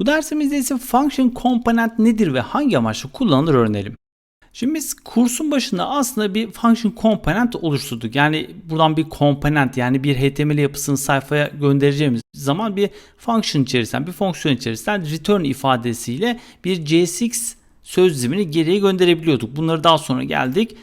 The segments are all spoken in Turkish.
Bu dersimizde ise function component nedir ve hangi amaçla kullanılır öğrenelim. Şimdi biz kursun başında aslında bir function component oluşturduk. Yani buradan bir komponent yani bir HTML yapısını sayfaya göndereceğimiz zaman bir function içerisinden bir fonksiyon içerisinden return ifadesiyle bir JSX sözcüğünü geriye gönderebiliyorduk. Bunları daha sonra geldik.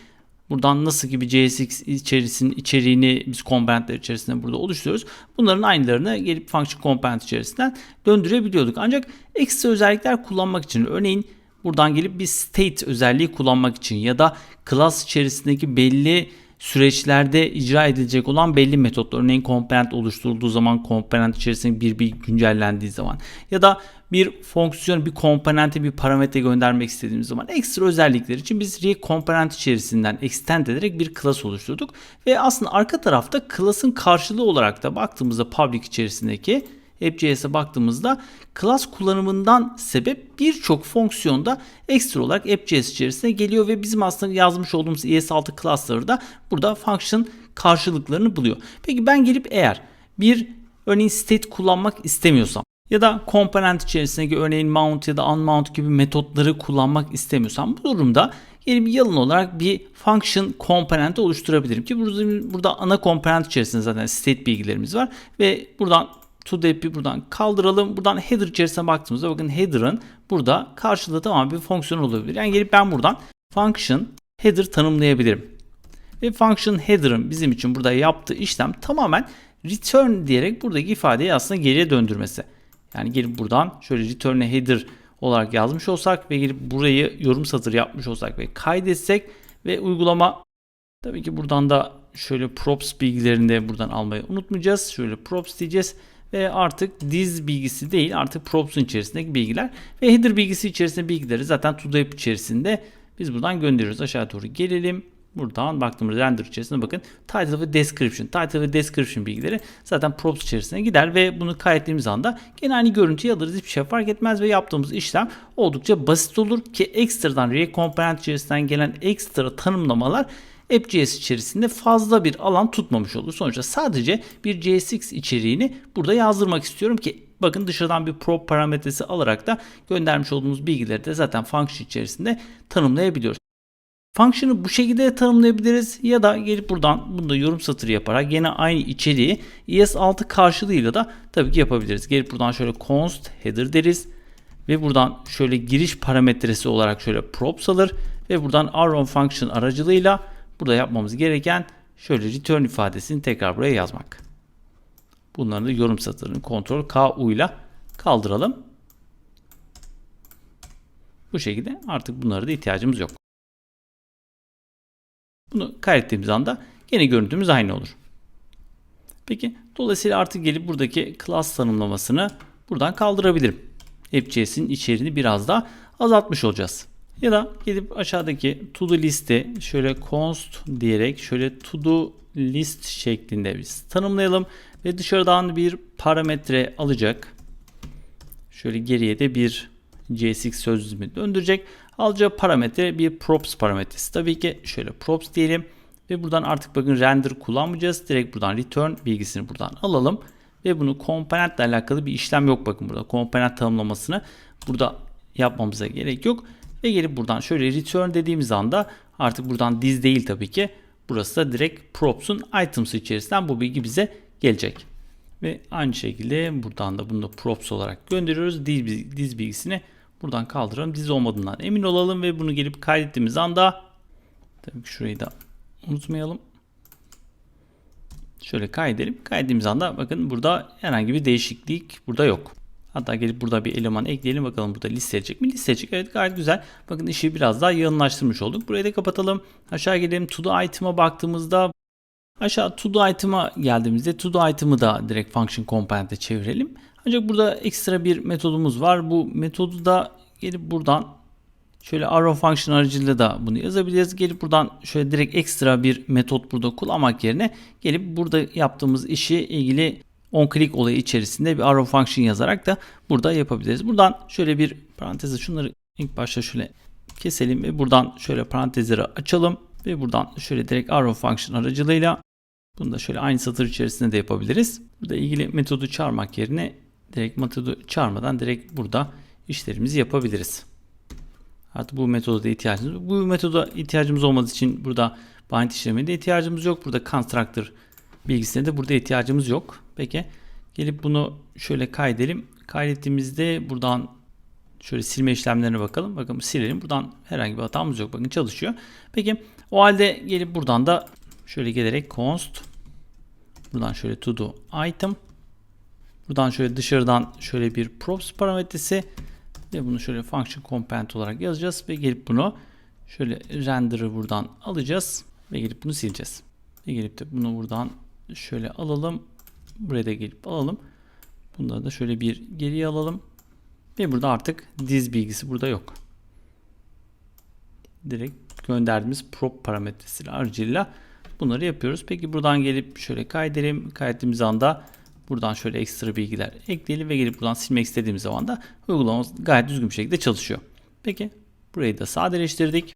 Buradan nasıl gibi JSX içerisinin içeriğini biz komponentler içerisinde burada oluşturuyoruz. Bunların aynılarını gelip function component içerisinden döndürebiliyorduk. Ancak ekstra özellikler kullanmak için örneğin buradan gelip bir state özelliği kullanmak için ya da class içerisindeki belli süreçlerde icra edilecek olan belli metotlar. Örneğin komponent oluşturulduğu zaman komponent içerisinde bir bir güncellendiği zaman ya da bir fonksiyon, bir komponente bir parametre göndermek istediğimiz zaman ekstra özellikler için biz React komponent içerisinden extend ederek bir class oluşturduk. Ve aslında arka tarafta class'ın karşılığı olarak da baktığımızda public içerisindeki app.js'e baktığımızda class kullanımından sebep birçok fonksiyonda ekstra olarak app.js içerisine geliyor ve bizim aslında yazmış olduğumuz ES6 class'ları da burada function karşılıklarını buluyor. Peki ben gelip eğer bir örneğin state kullanmak istemiyorsam ya da komponent içerisindeki örneğin mount ya da unmount gibi metotları kullanmak istemiyorsam bu durumda gelip yalın olarak bir function komponenti oluşturabilirim ki burada, burada ana komponent içerisinde zaten state bilgilerimiz var ve buradan to dep'i buradan kaldıralım. Buradan header içerisine baktığımızda bakın header'ın burada karşılığı tamam bir fonksiyon olabilir. Yani gelip ben buradan function header tanımlayabilirim. Ve function header'ın bizim için burada yaptığı işlem tamamen return diyerek buradaki ifadeyi aslında geriye döndürmesi. Yani gelip buradan şöyle return'e header olarak yazmış olsak ve gelip burayı yorum satır yapmış olsak ve kaydetsek ve uygulama tabii ki buradan da şöyle props bilgilerini de buradan almayı unutmayacağız. Şöyle props diyeceğiz artık diz bilgisi değil artık props'un içerisindeki bilgiler ve header bilgisi içerisinde bilgileri zaten to app içerisinde biz buradan gönderiyoruz. Aşağı doğru gelelim. Buradan baktığımız render içerisinde bakın title ve description. Title ve description bilgileri zaten props içerisine gider ve bunu kaydettiğimiz anda gene aynı görüntüyü alırız. Hiçbir şey fark etmez ve yaptığımız işlem oldukça basit olur ki ekstradan React Component içerisinden gelen ekstra tanımlamalar App.js içerisinde fazla bir alan tutmamış olur. Sonuçta sadece bir JSX içeriğini burada yazdırmak istiyorum ki bakın dışarıdan bir prop parametresi alarak da göndermiş olduğumuz bilgileri de zaten function içerisinde tanımlayabiliyoruz. Function'ı bu şekilde tanımlayabiliriz ya da gelip buradan bunu da yorum satırı yaparak yine aynı içeriği ES6 karşılığıyla da tabii ki yapabiliriz. Gelip buradan şöyle const header deriz ve buradan şöyle giriş parametresi olarak şöyle props alır ve buradan arrow function aracılığıyla burada yapmamız gereken şöyle return ifadesini tekrar buraya yazmak. Bunların da yorum satırını kontrol K U ile kaldıralım. Bu şekilde artık bunlara da ihtiyacımız yok. Bunu kaydettiğimiz anda yine görüntümüz aynı olur. Peki dolayısıyla artık gelip buradaki class tanımlamasını buradan kaldırabilirim. App.js'in içeriğini biraz daha azaltmış olacağız. Ya da gidip aşağıdaki to do liste şöyle const diyerek şöyle to do list şeklinde biz tanımlayalım ve dışarıdan bir parametre alacak. Şöyle geriye de bir JSX sözcüğümü döndürecek. Alacağı parametre bir props parametresi. Tabii ki şöyle props diyelim ve buradan artık bakın render kullanmayacağız. Direkt buradan return bilgisini buradan alalım ve bunu komponentle alakalı bir işlem yok bakın burada. Komponent tanımlamasını burada yapmamıza gerek yok. Ve gelip buradan şöyle return dediğimiz anda artık buradan diz değil tabii ki. Burası da direkt props'un items içerisinden bu bilgi bize gelecek. Ve aynı şekilde buradan da bunu da props olarak gönderiyoruz. Diz, diz bilgisini buradan kaldıralım. Diz olmadığından emin olalım ve bunu gelip kaydettiğimiz anda tabii ki şurayı da unutmayalım. Şöyle kaydedelim. Kaydettiğimiz anda bakın burada herhangi bir değişiklik burada yok. Hatta gelip burada bir eleman ekleyelim bakalım burada listeyecek mi? Listeyecek. Evet gayet güzel. Bakın işi biraz daha yığınlaştırmış olduk. Burayı da kapatalım. Aşağı gelelim. To do item'a baktığımızda aşağı to do item'a geldiğimizde to do item'ı da direkt function component'e çevirelim. Ancak burada ekstra bir metodumuz var. Bu metodu da gelip buradan şöyle arrow function aracılığıyla da bunu yazabiliriz. Gelip buradan şöyle direkt ekstra bir metot burada kullanmak yerine gelip burada yaptığımız işi ilgili on click olayı içerisinde bir arrow function yazarak da burada yapabiliriz. Buradan şöyle bir parantezi şunları ilk başta şöyle keselim ve buradan şöyle parantezleri açalım ve buradan şöyle direkt arrow function aracılığıyla bunu da şöyle aynı satır içerisinde de yapabiliriz. Burada ilgili metodu çağırmak yerine direkt metodu çağırmadan direkt burada işlerimizi yapabiliriz. Artık bu metoda da ihtiyacımız. Bu metoda ihtiyacımız olmadığı için burada bind işlemine de ihtiyacımız yok. Burada constructor bilgisine de burada ihtiyacımız yok. Peki gelip bunu şöyle kaydedelim. Kaydettiğimizde buradan şöyle silme işlemlerine bakalım. Bakın silelim. Buradan herhangi bir hatamız yok. Bakın çalışıyor. Peki o halde gelip buradan da şöyle gelerek const buradan şöyle to do item buradan şöyle dışarıdan şöyle bir props parametresi ve bunu şöyle function component olarak yazacağız ve gelip bunu şöyle render'ı buradan alacağız ve gelip bunu sileceğiz. Ve gelip de bunu buradan şöyle alalım. Buraya da gelip alalım. Bunları da şöyle bir geriye alalım. Ve burada artık diz bilgisi burada yok. Direkt gönderdiğimiz prop parametresi aracılığıyla bunları yapıyoruz. Peki buradan gelip şöyle kaydedelim. Kaydettiğimiz anda buradan şöyle ekstra bilgiler ekleyelim ve gelip buradan silmek istediğimiz zaman da uygulamamız gayet düzgün bir şekilde çalışıyor. Peki burayı da sadeleştirdik.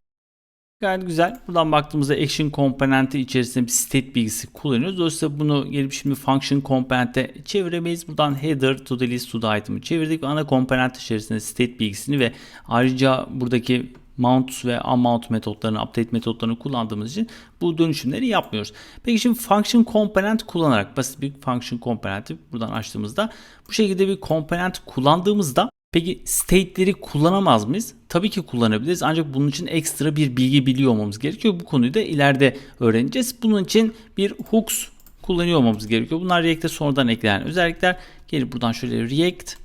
Gayet güzel. Buradan baktığımızda action komponenti içerisinde bir state bilgisi kullanıyoruz. Dolayısıyla bunu gelip şimdi function komponente çeviremeyiz. Buradan header to the list to the item'ı çevirdik ana komponent içerisinde state bilgisini ve ayrıca buradaki mount ve unmount metotlarını, update metotlarını kullandığımız için bu dönüşümleri yapmıyoruz. Peki şimdi function komponent kullanarak basit bir function komponenti buradan açtığımızda bu şekilde bir komponent kullandığımızda Peki state'leri kullanamaz mıyız? Tabii ki kullanabiliriz ancak bunun için ekstra bir bilgi biliyor olmamız gerekiyor. Bu konuyu da ileride öğreneceğiz. Bunun için bir hooks kullanıyor olmamız gerekiyor. Bunlar React'e sonradan eklenen özellikler. Gelip buradan şöyle React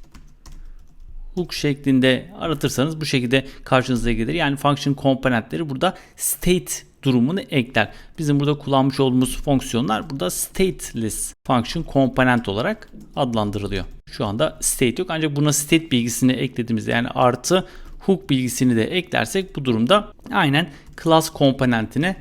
hook şeklinde aratırsanız bu şekilde karşınıza gelir. Yani function komponentleri burada state durumunu ekler. Bizim burada kullanmış olduğumuz fonksiyonlar burada stateless function komponent olarak adlandırılıyor. Şu anda state yok ancak buna state bilgisini eklediğimizde yani artı hook bilgisini de eklersek bu durumda aynen class komponentine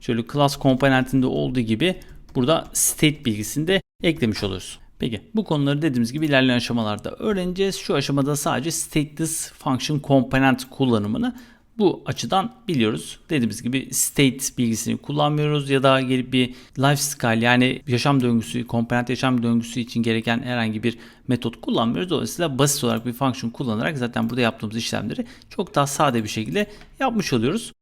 şöyle class komponentinde olduğu gibi burada state bilgisini de eklemiş oluruz. Peki bu konuları dediğimiz gibi ilerleyen aşamalarda öğreneceğiz. Şu aşamada sadece stateless function component kullanımını bu açıdan biliyoruz. Dediğimiz gibi state bilgisini kullanmıyoruz ya da gelip bir lifestyle yani yaşam döngüsü, komponent yaşam döngüsü için gereken herhangi bir metot kullanmıyoruz. Dolayısıyla basit olarak bir function kullanarak zaten burada yaptığımız işlemleri çok daha sade bir şekilde yapmış oluyoruz.